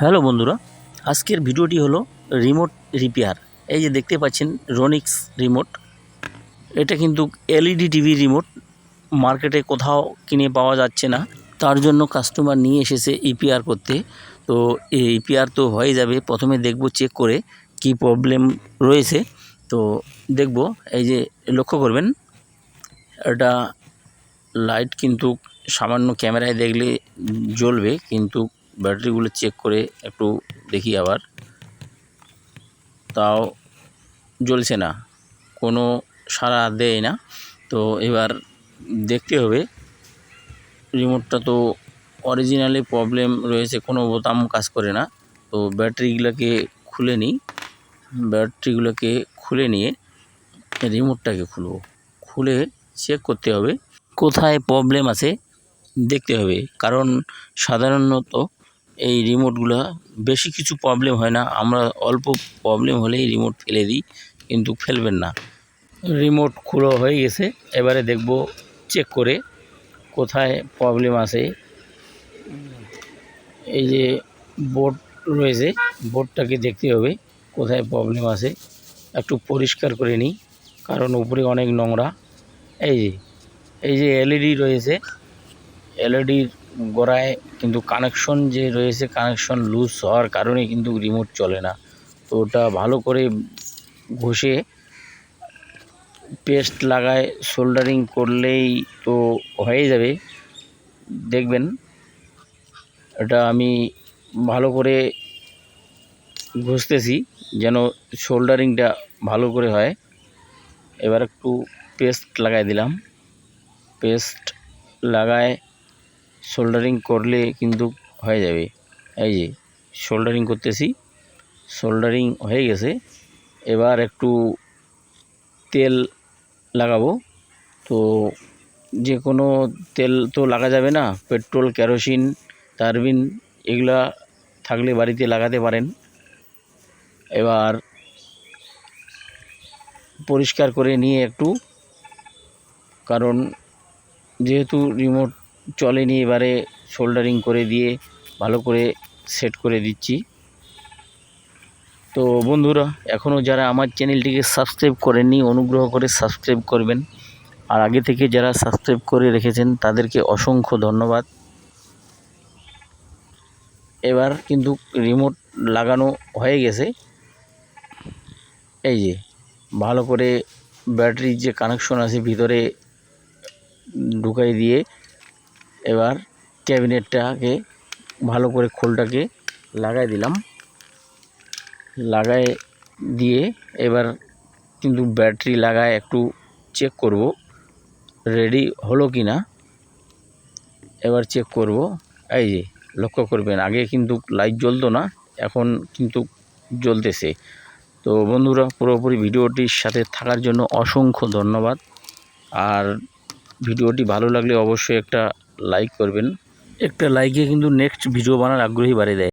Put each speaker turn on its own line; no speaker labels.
Hello বন্ধুরা, আজকের ভিডিওটি হলো রিমোট রিপেয়ার। এই যে দেখতে পাচ্ছেন রনিক্স রিমোট। এটা কিন্তু এলইডি টিভি রিমোট, মার্কেটে কোথাও কিনে পাওয়া যাচ্ছে না। তার জন্য কাস্টমার নিয়ে এসেছে ইপিআর করতে। তো এই ইপিআর তো হয়ে যাবে, প্রথমে দেখব, চেক করে কি প্রবলেম রয়েছে। তো দেখব, এই যে লক্ষ্য করবেন, এটা লাইট কিন্তু সামান্য ক্যামেরায় দেখলে জ্বলবে, কিন্তু ব্যাটারিগুলো চেক করে একটু দেখি আবার। তাও জ্বলছে না, কোনো সারা দেয় না। তো এবার দেখতে হবে রিমোটটা তো অরিজিনালি প্রবলেম রয়েছে, কোনো বোতাম কাজ করে না। তো ব্যাটারিগুলোকে খুলে নিই, ব্যাটারিগুলোকে খুলে নিয়ে রিমোটটাকে খুলবো। খুলে চেক করতে হবে, কোথায় প্রবলেম আছে দেখতে হবে। কারণ সাধারণত এই রিমোটগুলো বেশি কিছু প্রবলেম হয় না। আমরা অল্প প্রবলেম হলেই রিমোট ফেলে দিই, কিন্তু ফেলবেন না। রিমোট খুলো হয়ে গেছে, এবারে দেখব চেক করে কোথায় প্রবলেম আছে। এই যে বোর্ড রয়েছে বোর্ডটাকে দেখতে হবে, কোথায় প্রবলেম আছে। একটু পরিষ্কার করে নিই, কারণ উপরে অনেক নোংরা। এই যে এই যে এলইডি রয়েছে এলইডির গোড়ায় কিন্তু কানেকশন যে রয়েছে কানেকশন লুজ হওয়ার কারণে কিন্তু রিমোট চলে না। তো ওটা ভালো করে ঘষে পেস্ট লাগায় সোল্ডারিং করলেই তো হয়ে যাবে। দেখবেন, এটা আমি ভালো করে ঘষতেছি যেন সোল্ডারিংটা ভালো করে হয়। এবার একটু পেস্ট লাগাই দিলাম। পেস্ট লাগায় সোল্ডারিং করলে কিন্তু হয়ে যাবে। এই যে, সোল্ডারিং করতেছি, সোল্ডারিং হয়ে গেছে। এবার একটু তেল লাগাবো। তো যে কোনো তেল তো লাগা যাবে না, পেট্রোল, কেরোসিন, টারবিন এগুলা থাকলে বাড়িতে লাগাতে পারেন। এবার পরিষ্কার করে নিয়ে একটু, কারণ যেহেতু রিমোট চলেনি, এবারে সোল্ডারিং করে দিয়ে ভালো করে সেট করে দিচ্ছি। তো বন্ধুরা এখনও যারা আমার চ্যানেলটিকে সাবস্ক্রাইব করেননি, অনুগ্রহ করে সাবস্ক্রাইব করবেন। আর আগে থেকে যারা সাবস্ক্রাইব করে রেখেছেন, তাদেরকে অসংখ্য ধন্যবাদ। এবার কিন্তু রিমোট লাগানো হয়ে গেছে। এই যে, ভালো করে ব্যাটারির যে কানেকশন আছে ভিতরে ঢুকাই দিয়ে এবার ক্যাবিনেটটাকে ভালো করে খোলটাকে লাগাই দিলাম। লাগাই দিয়ে এবার কিন্তু ব্যাটারি লাগায় একটু চেক করব রেডি হলো কি না এবার চেক করব, এই যে লক্ষ্য করবেন, আগে কিন্তু লাইট জ্বলতো না, এখন কিন্তু জ্বলতেছে। তো বন্ধুরা, পুরোপুরি ভিডিওটির সাথে থাকার জন্য অসংখ্য ধন্যবাদ। আর ভিডিওটি ভালো লাগলে অবশ্যই একটা লাইক করবেন। একটা লাইকে কিন্তু নেক্সট ভিডিও বানার আগ্রহী বাড়িয়ে দেয়।